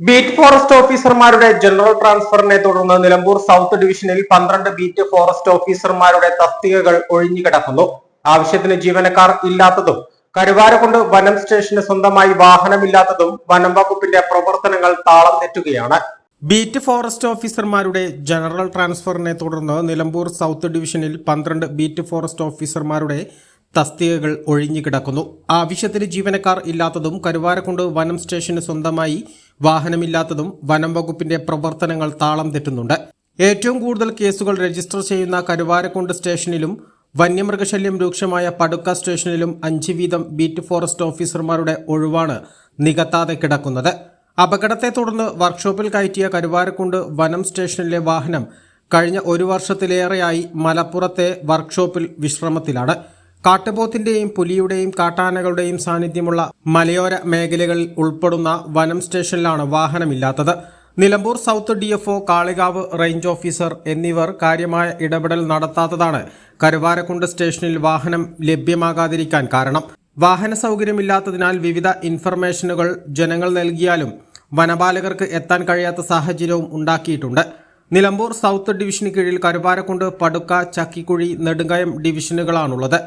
Beat forest ഓഫീസർമാരുടെ general ട്രാൻസ്ഫറിനെ തുടർന്ന് നിലമ്പൂർ സൗത്ത് ഡിവിഷനിൽ പന്ത്രണ്ട് ബീറ്റ് ഫോറസ്റ്റ് ഓഫീസർമാരുടെ തസ്തികകൾ ഒഴിഞ്ഞുകിടക്കുന്നു ആവശ്യത്തിന് ജീവനക്കാർ ഇല്ലാത്തതും കരുവാരക്കുണ്ട് വനം സ്റ്റേഷന് സ്വന്തമായി വാഹനമില്ലാത്തതും വനം വകുപ്പിന്റെ പ്രവർത്തനങ്ങൾ താളം തെറ്റുകയാണ്. ബീറ്റ് ഫോറസ്റ്റ് ഓഫീസർമാരുടെ ജനറൽ ട്രാൻസ്ഫറിനെ തുടർന്ന് നിലമ്പൂർ സൗത്ത് ഡിവിഷനിൽ പന്ത്രണ്ട് ബീറ്റ് ഫോറസ്റ്റ് ഓഫീസർമാരുടെ തസ്തികകൾ ഒഴിഞ്ഞുകിടക്കുന്നു ആവശ്യത്തിന് ജീവനക്കാർ ഇല്ലാത്തതും കരുവാരക്കുണ്ട് വനം സ്റ്റേഷന് സ്വന്തമായി വാഹനമില്ലാത്തതും വനം വകുപ്പിന്റെ പ്രവർത്തനങ്ങൾ താളം തെറ്റുന്നുണ്ട്. ഏറ്റവും കൂടുതൽ കേസുകൾ രജിസ്റ്റർ ചെയ്യുന്ന കരുവാരക്കുണ്ട് സ്റ്റേഷനിലും വന്യമൃഗശല്യം രൂക്ഷമായ പടുക്ക സ്റ്റേഷനിലും അഞ്ച് വീതം ബീറ്റ് ഫോറസ്റ്റ് ഓഫീസർമാരുടെ ഒഴിവാണ് നികത്താതെ കിടക്കുന്നത്. അപകടത്തെ തുടർന്ന് വർക്ക്ഷോപ്പിൽ കയറ്റിയ കരുവാരക്കുണ്ട് വനം സ്റ്റേഷനിലെ വാഹനം കഴിഞ്ഞ ഒരു വർഷത്തിലേറെയായി മലപ്പുറത്തെ വർക്ക്ഷോപ്പിൽ വിശ്രമത്തിലാണ്. കാട്ടുപോത്തിന്റെയും പുലിയുടെയും കാട്ടാനകളുടെയും സാന്നിധ്യമുള്ള മലയോര മേഖലകളിൽ ഉൾപ്പെടുന്ന വനം സ്റ്റേഷനിലാണ് വാഹനമില്ലാത്തത്. Nilambur south D F Kalikavu range officer എന്നിവർ കാര്യമായ ഇടപെടൽ നടത്താത്തതാണ് കരുവാരക്കുണ്ട് സ്റ്റേഷനിൽ വാഹനം ലഭ്യമാകാതിരിക്കാൻ കാരണം. വാഹന സൗകര്യമില്ലാത്തതിനാൽ വിവിധ ഇൻഫർമേഷനുകൾ ജനങ്ങൾ നൽകിയാലും വനപാലകർക്ക് എത്താൻ കഴിയാത്ത സാഹചര്യവും ഉണ്ടാക്കിയിട്ടുണ്ട്. നിലമ്പൂർ സൗത്ത് ഡിവിഷന് കീഴിൽ കരുവാരക്കുണ്ട് പടുക്ക ചക്കിക്കുഴി നെടുങ്കയം ഡിവിഷനുകളാണുള്ളത്.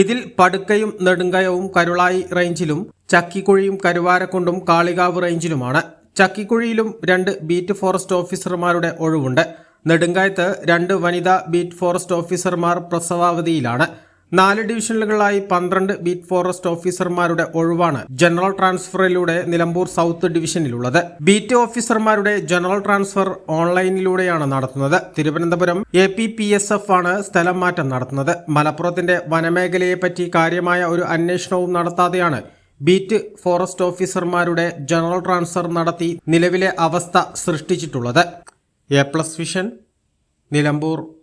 ഇതിൽ പടുക്കയും നെടുങ്കയവും കരുളായി റേഞ്ചിലും ചക്കിക്കുഴിയും കരുവാരക്കുണ്ടും കാളികാവ് റേഞ്ചിലുമാണ്. ചക്കിക്കുഴിയിലും രണ്ട് ബീറ്റ് ഫോറസ്റ്റ് ഓഫീസർമാരുടെ ഒഴിവുണ്ട്. നെടുങ്കായത്ത് രണ്ട് വനിതാ ബീറ്റ് ഫോറസ്റ്റ് ഓഫീസർമാർ പ്രസവാവധിയിലാണ്. നാല് ഡിവിഷനുകളായി പന്ത്രണ്ട് ബീറ്റ് ഫോറസ്റ്റ് ഓഫീസർമാരുടെ ഒഴിവാണ് ജനറൽ ട്രാൻസ്ഫറിലൂടെ നിലമ്പൂർ സൗത്ത് ഡിവിഷനിലുള്ളത്. ബീറ്റ് ഓഫീസർമാരുടെ ജനറൽ ട്രാൻസ്ഫർ ഓൺലൈനിലൂടെയാണ് നടത്തുന്നത്. Thiruvananthapuram A P P S F ആണ് സ്ഥലം മാറ്റം നടത്തുന്നത്. മലപ്പുറത്തിന്റെ വനമേഖലയെപ്പറ്റി കാര്യമായ ഒരു അന്വേഷണവും നടത്താതെയാണ് ബീറ്റ് ഫോറസ്റ്റ് ഓഫീസർമാരുടെ ജനറൽ ട്രാൻസ്ഫർ നടത്തി നിലവിലെ അവസ്ഥ സൃഷ്ടിച്ചിട്ടുള്ളത്. A plus vision Nilambur.